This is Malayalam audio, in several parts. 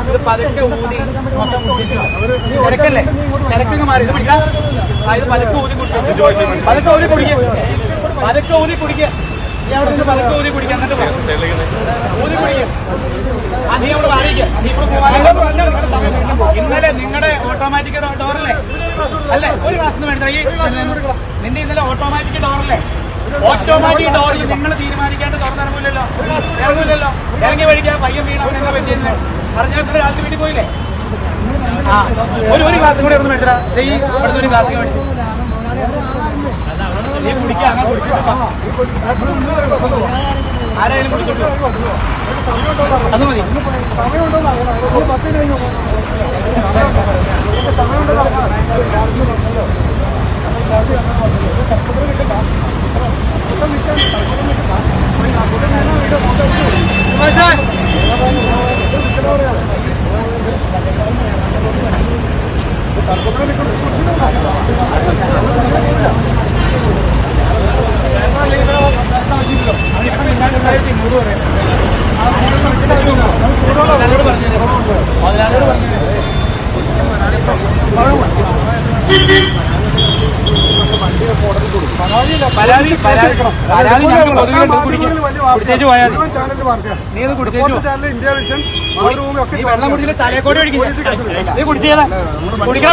ഇത് പതുക്കെ ഊതി മൊത്തം. തിരക്കല്ലേ തിരക്കങ്ങ് മാറി ഇത് പിടിക്കാം. ഇത് പതുക്കെ ഊതി കുടിച്ചു പതുക്കെ ഊതി കുടിക്കുക പതുക്കെ ഊതി കുടിക്കുക ഇന്നലെ നിങ്ങളുടെ ഓട്ടോമാറ്റിക് ഡോറല്ലേ അല്ലേ? ഒരു ക്ലാസ് വേണ്ട ഈ നിന്റെ ഇന്നലെ ഓട്ടോമാറ്റിക് ഡോറല്ലേ ഓട്ടോമാറ്റിക് ഡോറിൽ നിങ്ങൾ തീരുമാനിക്കാണ്ട് തുറന്നിറങ്ങില്ലല്ലോ ഇറങ്ങില്ലല്ലോ ഇറങ്ങി വഴിക്കാൻ പയ്യൻ വീണ അവൻ എന്താ പറഞ്ഞാൽ രാത്രി വീട്ടിൽ പോയില്ലേ? ആ ഒരു ഒരു ക്ലാസ് കൂടെ ഒന്ന് മേടിച്ചാ ഈ അടുത്തൊരു ഒരു ക്ലാസ് മേടിച്ചു നീ കുടിക്കാം അങ്ങനെ കുടിച്ചിട്ട്. ആരായാലും കുടിച്ചിട്ട്. അത് മതി സുമേഷേ പരാതി പരാതി പരാതി ഞങ്ങൾ പൊതുവെ എടുത്ത് കുടിക്കും കുടിച്ചേച്ച് പോയാൽ മതി ചാനലിൽ വാർത്തയാണ് നീ അത് കുടിച്ചേച്ചു പോ. ചാനൽ ഇന്ത്യ വിഷൻ മാതൃഭൂമി ഒക്കെ നീ വെള്ളം കുടിച്ചില്ല തലക്കോട്ട് ഒഴിക്കില്ല നീ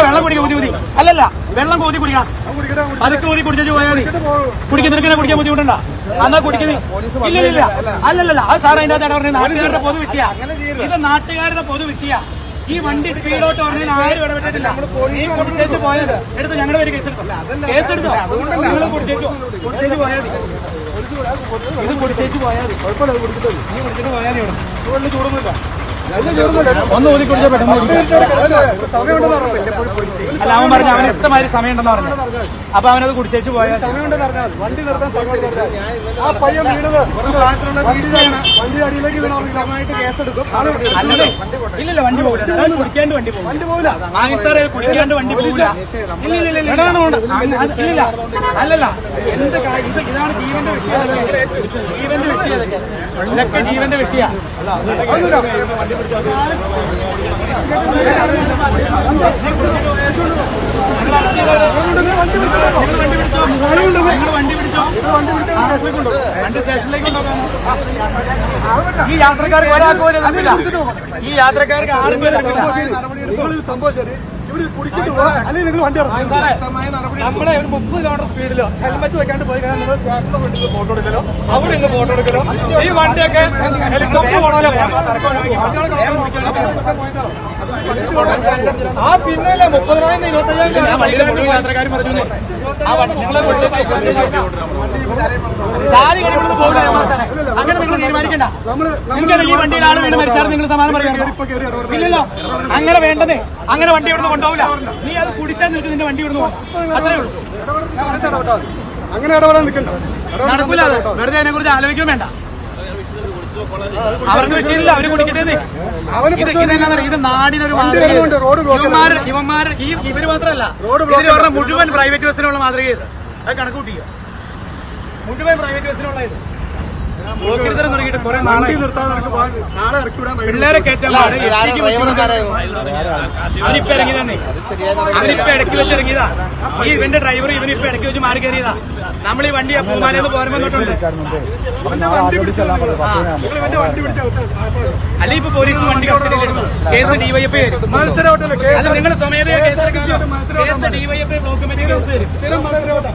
വെള്ളം അല്ലല്ല വെള്ളം ഊതി കുടിക്കട്ടെ അതൊക്കെ ഊതി കുടിച്ചു പോയാൽ മതി കുടിക്കാൻ ബുദ്ധിമുട്ടുണ്ടോ എന്നാ കുടിക്കുന്നത് ഇല്ല അല്ലല്ല അത് സാർ അതിന്റെ അകത്ത് പറഞ്ഞ നാട്ടുകാരുടെ പൊതു വിഷയ ഇത് നാട്ടുകാരുടെ പൊതു വിഷയ ഈ വണ്ടി സ്പീഡോട്ട് പറഞ്ഞാൽ ആരും ഇടപെട്ടിട്ടില്ല. നീ കുടിച്ചേച്ച് പോയത് എടുത്ത് ഞങ്ങളുടെ പേര് കേസെടുത്തോ കേസെടുത്തോ നിങ്ങൾ കുടിച്ചേച്ചു. കുടിച്ചേച്ച് പോയാൽ ഇത് കുടിച്ചേച്ച് പോയാൽ മതി. കുഴപ്പമില്ല കുടിച്ചിട്ട് നീ കുടിച്ചിട്ട് പോയാൽ ചൂടൊന്നുമില്ല. ഒന്ന് ഊതി പറഞ്ഞില്ല? അല്ല അവൻ പറഞ്ഞു അവന് ഇഷ്ടമായി സമയം ഉണ്ടെന്ന് പറഞ്ഞു അപ്പൊ അവനത് കുടിച്ചേച്ച് പോയാൽ വണ്ടി നിർത്താൻ ആ പയ്യൻ വീണത്. വണ്ടി അടിയിലേക്ക് വീണമായിട്ട് കേസെടുക്കും. ഇല്ലില്ല വണ്ടി പോകില്ല. കുടിക്കാണ്ട് വണ്ടി പോകും വണ്ടി പോകില്ല. വാങ്ങിച്ചാറേ കുടിക്കാണ്ട് വണ്ടി പോകില്ല. ഇല്ല ഇല്ല ഇല്ല ഇല്ല. ഇല്ലില്ല അല്ലല്ല. എന്ത് ഇതാണ് ജീവന്റെ വിഷയം. ഇതൊക്കെ. ജീവന്റെ വിഷയം. ഇതൊക്കെ ഇതൊക്കെ ജീവന്റെ വിഷയ വണ്ടി പിടിച്ചോ വണ്ടി സ്റ്റേഷനിലേക്ക് കൊണ്ടുപോകാൻ ഈ യാത്രക്കാർക്ക് ഒരാൾക്ക് ഈ യാത്രക്കാർക്ക് ആരും പോലും അല്ലെങ്കിൽ നിങ്ങൾ വണ്ടി നമ്മളെ ഒരു മുപ്പത് കിലോമീറ്റർ സ്പീഡിലോ ഹെൽമെറ്റ് വെക്കാണ്ട് പോയി കഴിഞ്ഞാൽ നിങ്ങൾ സ്റ്റേഷനിൽ വീട്ടിൽ ഫോട്ടോ എടുക്കലോ? അവിടെ നിന്ന് ഫോട്ടോ എടുക്കലോ? ഈ വണ്ടിയൊക്കെ ഹെലികോപ്റ്റർ പോണല്ലോ? ആ പിന്നല്ലേ മുപ്പതിനായിരം ഇരുപത്തയ്യായിരം യാത്രക്കാരും പറഞ്ഞു ആ വണ്ടി നിങ്ങളെ ചാരി കഴിയുമ്പോൾ പോകില്ല. അങ്ങനെ നിങ്ങൾ തീരുമാനിക്കണ്ട നിങ്ങൾക്ക് ഈ വണ്ടിയിൽ ആൾ വീണ് മരിച്ചാൽ നിങ്ങൾ സമാനം ഇല്ലല്ലോ അങ്ങനെ വേണ്ടതേ അങ്ങനെ വണ്ടി ഇവിടുന്ന് കൊണ്ടുപോകില്ല നീ അത് കുടിച്ചാൽ നിൽക്കുന്ന നിന്റെ വണ്ടി ഇവിടുന്ന് പോകും അത്രേ ഉള്ളൂ. അങ്ങനെ ഇടപെടാൻ നിൽക്കണ്ട നടക്കൂല. വെറുതെ അതിനെ കുറിച്ച് ആലോചിക്കുകയും വേണ്ട അവർക്ക് വിഷയമില്ല അവർ കുടിക്കട്ടെ ഇത് നാടിനൊരു ഇവന്മാര് ഇവന്മാര് ഈ ഇവർ മാത്രമല്ല ഇതിൽ മുഴുവൻ പ്രൈവറ്റ് ബസ്സിനുള്ള മാതൃക ഇത് അത് കണക്ക് കൂട്ടിക്കുക മുഴുവൻ പ്രൈവറ്റ് ബസ്സിനുള്ള ഇത് ബ്ലോക്കിരുത്തരം തുടങ്ങിയിട്ട് കുറെ നാളെ നാളെ ഇറക്കി വിടാൻ. പിള്ളേരെ കയറ്റാൻ പാട് എസ് ടിക്ക് അവനിപ്പോ അവനിപ്പോ ഇടയ്ക്ക് വെച്ച് ഇറങ്ങിയതാ ഈ ഇവന്റെ ഡ്രൈവർ ഇവനിപ്പോ ഇടയ്ക്ക് വെച്ച് മാറി കയറിയതാ. നമ്മൾ ഈ വണ്ടി പൂമാനന്ന് അകത്ത് അല്ലെ ഇപ്പൊ പോലീസ് വണ്ടി കസ്റ്റഡിയിൽ എടുത്തു കേസ് ഡിവൈഎഫ് നിങ്ങൾ സ്വമേധയാ case DYF block committee case വരും.